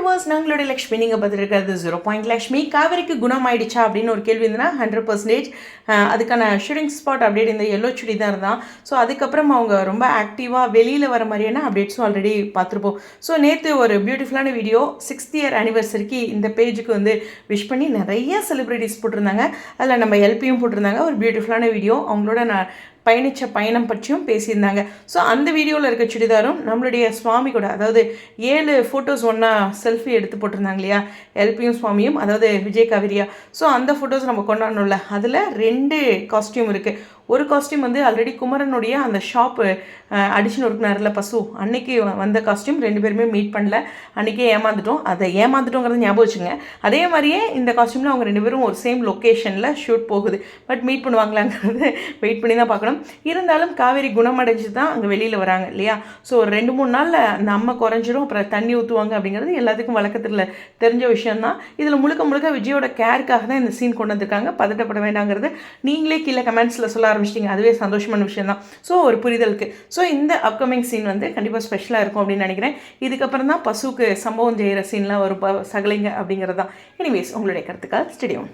Viewers நாங்களுடைய லக்ஷ்மி நீங்கள் பார்த்துருக்கிறது ஜீரோ பாயிண்ட் லக்ஷ்மி. காவேரிக்கு குணம் ஆயிடுச்சா அப்படின்னு ஒரு கேள்வி இருந்ததுன்னா ஹண்ட்ரட் பர்சன்டேஜ் அதுக்கான ஷூட்டிங் ஸ்பாட் அப்டேட் இந்த எல்லோ சுடிதார் தான் ஸோ அதுக்கப்புறம் அவங்க ரொம்ப ஆக்டிவாக வெளியில் வர மாதிரியான அப்டேட்ஸும் ஆல்ரெடி பார்த்துருப்போம். ஸோ நேற்று ஒரு பியூட்டிஃபுல்லான வீடியோ சிக்ஸ்த் இயர் அனிவர்சரிக்கு இந்த பேஜுக்கு வந்து விஷ் பண்ணி நிறைய செலிப்ரிட்டிஸ் போட்டிருந்தாங்க. அதில் நம்ம எல்பியும் போட்டிருந்தாங்க. ஒரு பியூட்டிஃபுல்லான வீடியோ அவங்களோட நான் பயணித்த பயணம் பற்றியும் பேசியிருந்தாங்க. ஸோ அந்த வீடியோவில் இருக்க சுடிதாரும் நம்மளுடைய சுவாமி கூட அதாவது ஏழு ஃபோட்டோஸ் ஒன்றா செல்ஃபி எடுத்து போட்டிருந்தாங்க இல்லையா? எல்பியும் சுவாமியும் அதாவது விஜய் காவிரியா. ஸோ அந்த ஃபோட்டோஸ் நம்ம கொண்டாடணும்ல. அதில் ரெண்டு காஸ்டியூம் இருக்குது ஒரு காஸ்டியூம் வந்து ஆல்ரெடி குமரனுடைய அந்த ஷாப்பு அடிஷன் ஒர்க்னாரில் பசு. அன்னைக்கு வந்த காஸ்டியூம் ரெண்டு பேருமே மீட் பண்ணல. அன்றைக்கே ஏமாந்துட்டோம். அதை ஏமாந்துட்டோங்கிறது ஞாபகம் வச்சுங்க. அதே மாதிரியே இந்த காஸ்டியூமில் அவங்க ரெண்டு பேரும் ஒரு சேம் லொக்கேஷனில் ஷூட் போகுது. பட் மீட் பண்ணுவாங்களாங்கிறது வெயிட் பண்ணி தான் பார்க்கணும். இருந்தாலும் காவேரி குணமடைஞ்சு தான் அங்கே வெளியில் வராங்க இல்லையா? ஸோ ஒரு ரெண்டு மூணு நாளில் அந்த அம்மா குறைஞ்சிரும் அப்புறம் தண்ணி ஊற்றுவாங்க அப்படிங்கிறது எல்லாத்துக்கும் வழக்கத்தில் தெரிஞ்ச விஷயம் தான் இதில் முழுக்க முழுக்க விஜயோட கேருக்காக தான் இந்த சீன் கொண்டு வந்திருக்காங்க. பதட்டப்பட வேண்டாங்கிறது நீங்களே கீழே கமெண்ட்ஸில் சொல்ல ஆரம்பிச்சிட்டிங்க. அதுவே சந்தோஷமான விஷயம் தான் ஸோ ஒரு புரிதலுக்கு. ஸோ இந்த அப்கமிங் சீன் வந்து கண்டிப்பாக ஸ்பெஷலாக இருக்கும் அப்படின்னு நினைக்கிறேன். இதுக்கப்புறம் தான் பசுவுக்கு சம்பவம் செய்கிற சீன்லாம் வரும் ப- சகலைங்க அப்படிங்கிறது தான் எனிவேஸ் உங்களுடைய கருத்துக்கள் ஸ்டேடியம்